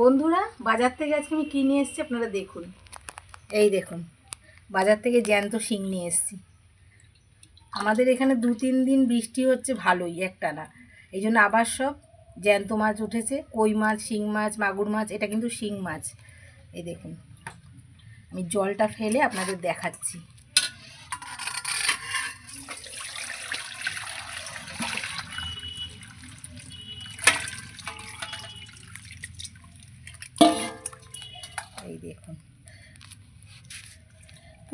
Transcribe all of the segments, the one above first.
বন্ধুরা, বাজার থেকে আজকে আমি কী নিয়ে এসেছি আপনারা দেখুন। এই দেখুন, বাজার থেকে জ্যান্ত শিং নিয়ে এসেছি। আমাদের এখানে দু তিন দিন বৃষ্টি হচ্ছে ভালোই, একটানা। এই জন্য আবার সব জ্যান্ত মাছ উঠেছে, কই মাছ, শিং মাছ, মাগুর মাছ, এটা কিন্তু শিং মাছ। এই দেখুন, আমি জলটা ফেলে আপনাদের দেখাচ্ছি এই দেখুন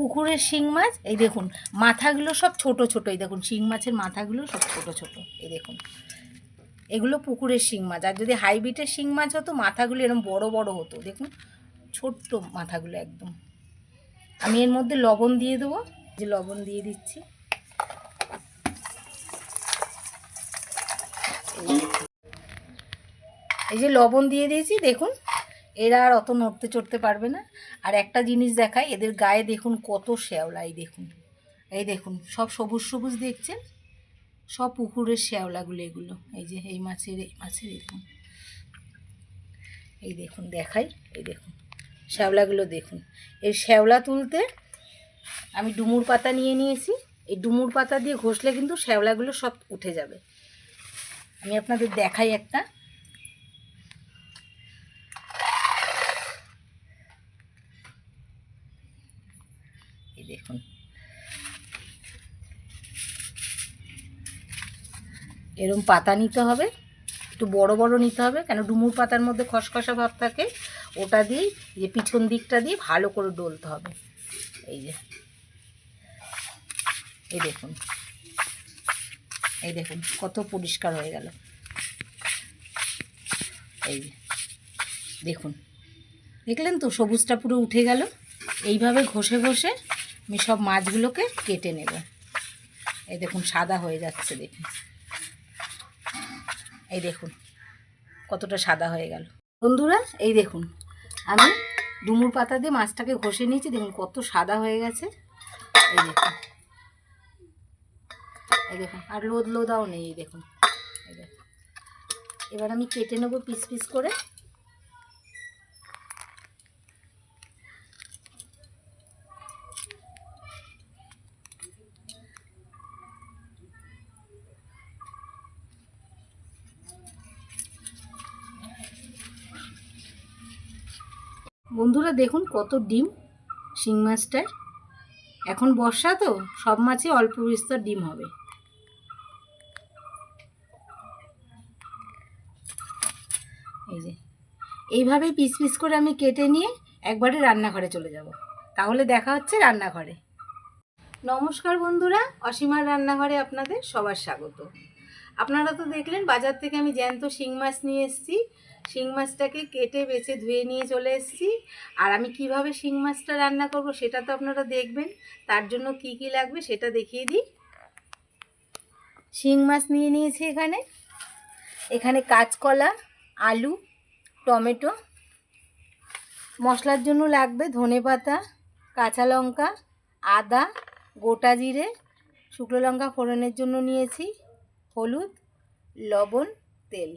পুকুরের শিং মাছ, এই দেখুন, মাথাগুলো সব ছোট ছোট, এই দেখুন, শিং মাছের মাথাগুলো সব ছোট ছোট, এই দেখুন। এগুলো পুকুরের শিং মাছ, আর যদি হাইব্রিডের শিং মাছ হতো, মাথাগুলো এরকম বড় বড় হতো, দেখুন, ছোট্ট মাথাগুলো একদম। আমি এর মধ্যে লবণ দিয়ে দেবো যে লবণ দিয়ে দিচ্ছি। এই যে লবণ দিয়ে দিয়েছি, দেখুন এরা আর অত নড়তে চড়তে পারবে না। আর একটা জিনিস দেখায় এদের গায়ে দেখুন কত শ্যাওলা, এই দেখুন। এই দেখুন, সব সবুজ সবুজ দেখছেন? সব পুকুরের শ্যাওলাগুলো এগুলো। এই যে, এই মাছের এই মাছের দেখুন। এই দেখুন, দেখাই, এই দেখুন, শ্যাওলাগুলো দেখুন। এই শ্যাওলা তুলতে আমি ডুমুর পাতা নিয়ে নিয়েছি। এই ডুমুর পাতা দিয়ে ঘষলে কিন্তু শ্যাওলাগুলো সব উঠে যাবে। আমি আপনাদের দেখাই একটা। এই দেখুন। এরম পাতা নিতে হবে, একটু বড় বড় নিতে হবে, কেন ডুমুর পাতার মধ্যে খসখসা ভাব থাকে, ওটা দিয়ে যে পিছন দিকটা দিয়ে ভালো করে ডলতে হবে। এই যে। এই দেখুন। এই দেখুন, কত পরিষ্কার হয়ে গেল। এই যে। দেখুন। দেখলেন তো, সবুজটা পুরো উঠে গেল। এইভাবে ঘষে ঘষে আমি সব মাছগুলোকে কেটে নেব। এই দেখুন, সাদা হয়ে যাচ্ছে দেখুন। এই দেখুন, কতটা সাদা হয়ে গেল। বন্ধুরা, এই দেখুন, আমি ডুমুর পাতা দিয়ে মাছটাকে ঘষে নিয়েছি। দেখুন, কত সাদা হয়ে গেছে। এই দেখুন এই দেখুন, আর লোদ লোদাও নেই, এই দেখুন দেখুন। এবার আমি কেটে নেব পিস পিস করে। বন্ধুরা দেখুন কত ডিম, শিং মাছটার। এখন বর্ষা তো, সব মাছে অল্প বিস্তর ডিম হবে। এই যে এইভাবেই পিস পিস করে আমি কেটে নিয়ে একবারে রান্নাঘরে চলে যাব। তাহলে দেখা হচ্ছে রান্নাঘরে। নমস্কার বন্ধুরা, অসীমার রান্নাঘরে আপনাদের সবার স্বাগত। আপনারা তো দেখলেন বাজার থেকে আমি জ্যান্ত শিং মাছ নিয়ে এসেছি। শিং মাছটাকে কেটে বেছে ধুয়ে নিয়ে চলে এসেছি। আর আমি কীভাবে শিং মাছটা রান্না করব সেটা তো আপনারা দেখবেন। তার জন্য কি কি লাগবে সেটা দেখিয়ে দিই। শিং মাছ নিয়ে নিয়েছি এখানে। এখানে কাঁচকলা, আলু, টমেটো। মশলার জন্য লাগবে ধনে পাতা, কাঁচা লঙ্কা, আদা, গোটা জিরে, শুকনো লঙ্কা ফোড়নের জন্য নিয়েছি, হলুদ, লবণ, তেল।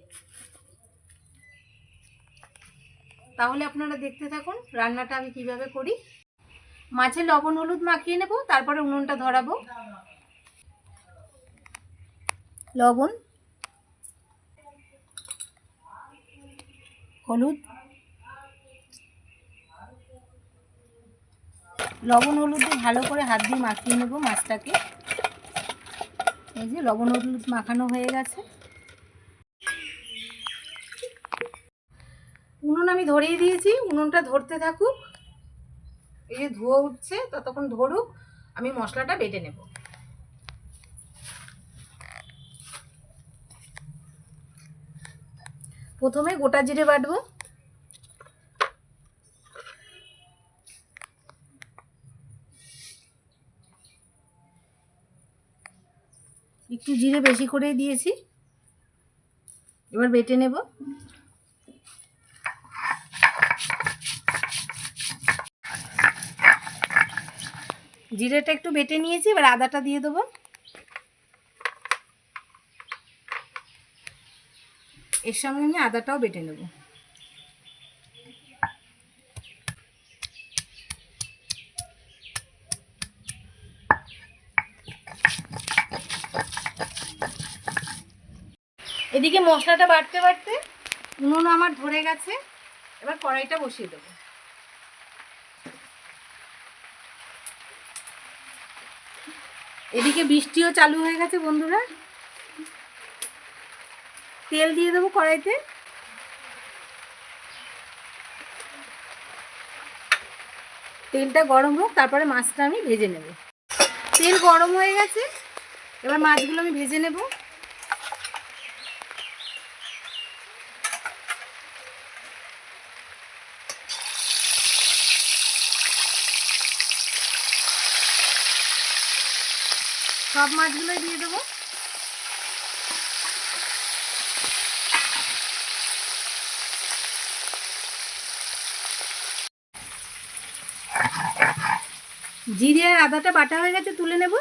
তাহলে আপনারা দেখতে থাকুন, রান্নাটা আমি কীভাবে করি। মাছে লবণ, হলুদ মাখিয়ে নেব, তারপরে উনুনটা ধরাবো। লবণ, হলুদ লবণ, হলুদ দিয়ে ভালো করে হাত দিয়ে মাখিয়ে নেব মাছটাকে। এই যে লবণ, হলুদ মাখানো হয়ে গেছে। উনুন আমি ধরিয়ে দিয়েছি, উনুনটা ধরতে থাকুক। এই যে ধোয়া উঠছে, ততক্ষণ ধরুক, আমি মশলাটা বেটে নেব। প্রথমে গোটা জিরে বাটবো। একটু জিরে বেশি করে দিয়েছি। এবার বেটে নেব। জিরেটা একটু বেটে নিয়েছি, এবার আদাটা দিয়ে দেবো। এর সঙ্গে আমি আদাটাও বেটে নেব। এদিকে মশলাটা বাড়তে বাড়তে উনুন আমার ধরে গেছে, এবার কড়াইটা বসিয়ে দেবো। এদিকে বৃষ্টিও চালু হয়ে গেছে, বন্ধুরা। তেল দিয়ে দেবো কড়াইতে। তেলটা গরম হোক, তারপরে মাছটা আমি ভেজে নেব। তেল গরম হয়ে গেছে, এবার মাছগুলো আমি ভেজে নেব। সব মাছগুলোই দিয়ে দেবো। জিরে আর আদাটা বাটা হয়ে গেছে তুলে নেব।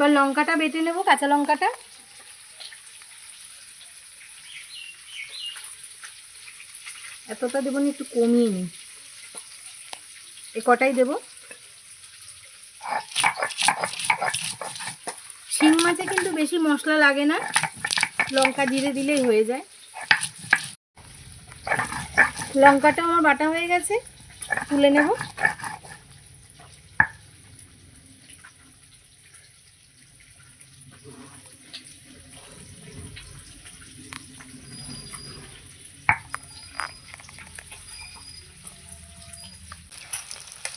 এবার লঙ্কাটা বেটে নেব, কাঁচা লঙ্কাটা। এতটা দেবো না, একটু কমিয়ে নিই। এ কটাই দেবো? শিং মাছে কিন্তু বেশি মশলা লাগে না, লঙ্কা জিরে দিলেই হয়ে যায়। লঙ্কাটা আমার বাটা হয়ে গেছে, তুলে নেব।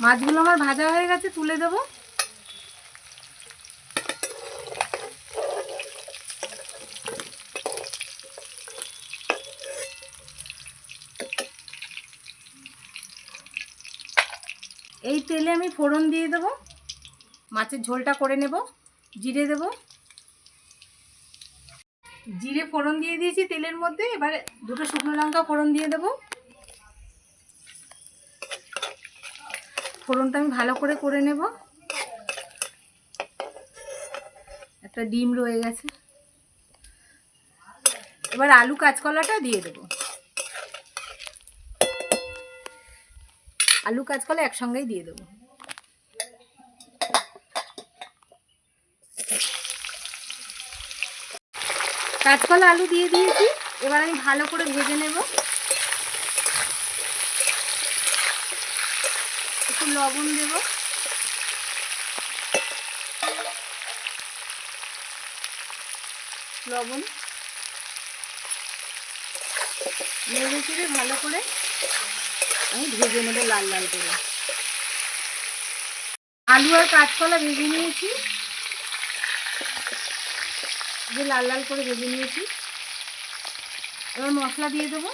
মাছগুলো আমার ভাজা হয়ে গেছে, তুলে দেবো। এই তেলে আমি ফোড়ন দিয়ে দেবো। মাছের ঝোলটা করে নেব, জিরে দেব। জিরে ফোড়ন দিয়ে দিয়েছি তেলের মধ্যে, এবারে দুটো শুকনো লঙ্কা ফোড়ন দিয়ে দেবো। ফোড়নটা আমি ভালো করে করে নেব। একটা ডিম রয়ে গেছে। এবার আলু কাঁচকলাটা দিয়ে দেব। আলু কাঁচকলা একসঙ্গেই দিয়ে দেবো। কাঁচকলা আলু দিয়ে দিয়েছি। এবার আমি ভালো করে ভেজে নেব। একটু লবণ দেব। লবণ। নেড়ে চেড়ে ভালো করে আমি ভেজে নেব লাল লাল করে। আলু আর কাঁচকলা ভেজে নিয়েছি। যে লাল লাল করে ভেজে নিয়েছি। এবার মশলা দিয়ে দেবো।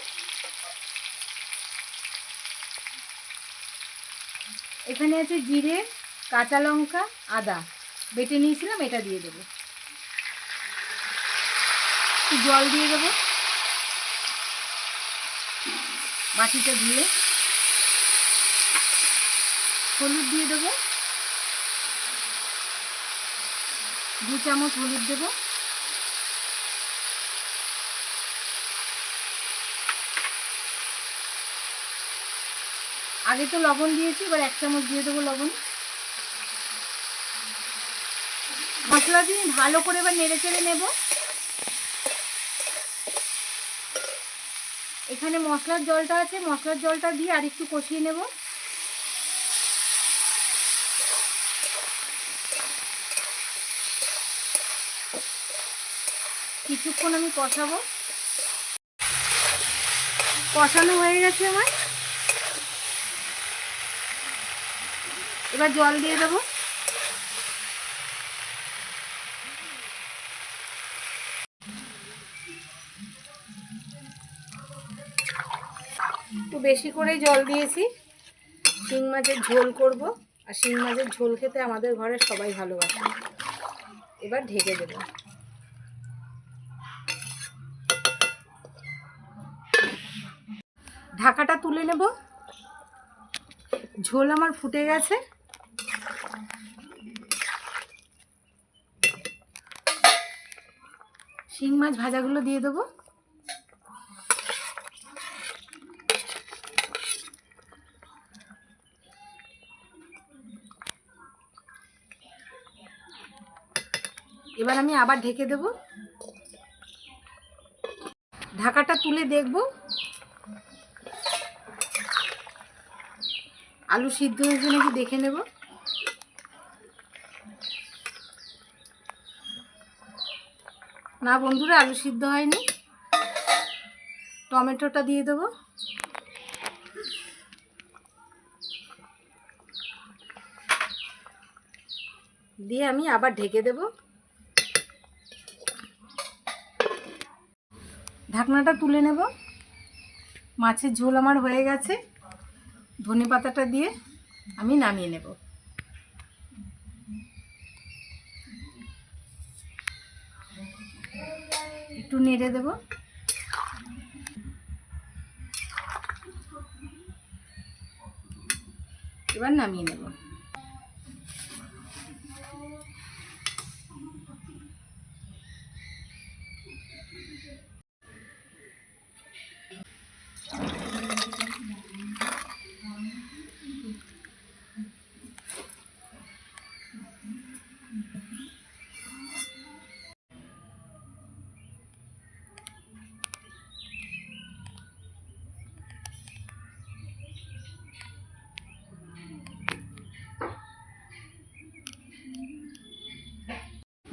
এখানে আছে জিরে, কাঁচা লঙ্কা, আদা। বেটে নিয়েছিলাম, এটা দিয়ে দেবো। জল দিয়ে দেবো। বাটিটা ধুয়ে। হলুদ দিয়ে দেবো। দু চামচ হলুদ দেবো। আগে তো লবণ দিয়েছি, এবার এক চামচ দিয়ে দেবো লবণ। মশলা দিয়ে ভালো করে এবার নেড়ে চেড়ে নেব। এখানে মশলার জলটা আছে, মশলার জলটা দিয়ে আর একটু কষিয়ে নেব। কিছুক্ষণ আমি কষাবো। কষানো হয়ে গেছে আমার। এবার জল দিয়ে দেবো। একটু বেশি করেই জল দিয়েছি। শিং মাছের ঝোল করব। আর শিং মাছের ঝোল খেতে আমাদের ঘরে সবাই ভালোবাসে। এবার ঢেকে দেব। ঢাকাটা তুলে নেব। ঝোল আমার ফুটে গেছে। শিং মাছ ভাজাগুলো দিয়ে দেবো। এবার আমি আবার ঢেকে দেব। ঢাকাটা তুলে দেখব। আলু সিদ্ধ হয়েছে নাকি দেখে নেব। না বন্ধুরা, আলু সিদ্ধ হয়নি। টমেটোটা দিয়ে দেবো। দিয়ে আমি আবার ঢেকে দেব। ঢাকনাটা তুলে নেব। মাছের ঝোল আমার হয়ে গেছে। ধনে পাতাটা দিয়ে আমি নামিয়ে নেব। একটু নেড়ে দেব। এবার নামিয়ে নেব।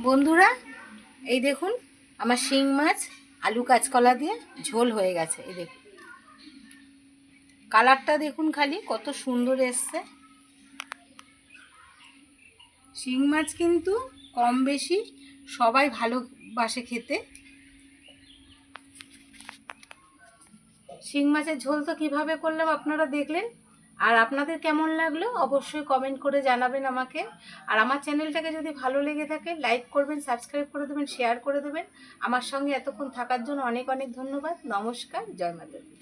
বন্ধুরা, এই দেখুন, আমার শিং মাছ, আলু কাঁচকলা দিয়ে ঝোল হয়ে গেছে, এই দেখুন। কালারটা দেখুন খালি, কত সুন্দর এসছে। শিং মাছ কিন্তু কম বেশি সবাই ভালোবাসে খেতে। শিং মাছের ঝোল তো কীভাবে করলাম আপনারা দেখলেন? আর আপনাদের কেমন লাগল অবশ্যই কমেন্ট করে জানাবেন আমাকে। আর আমার চ্যানেলটাকে যদি ভালো লেগে থাকে লাইক করবেন সাবস্ক্রাইব করে দেবেন শেয়ার করে দেবেন। আমার সঙ্গে এতক্ষণ থাকার জন্য অনেক অনেক ধন্যবাদ। নমস্কার, জয় মাতা।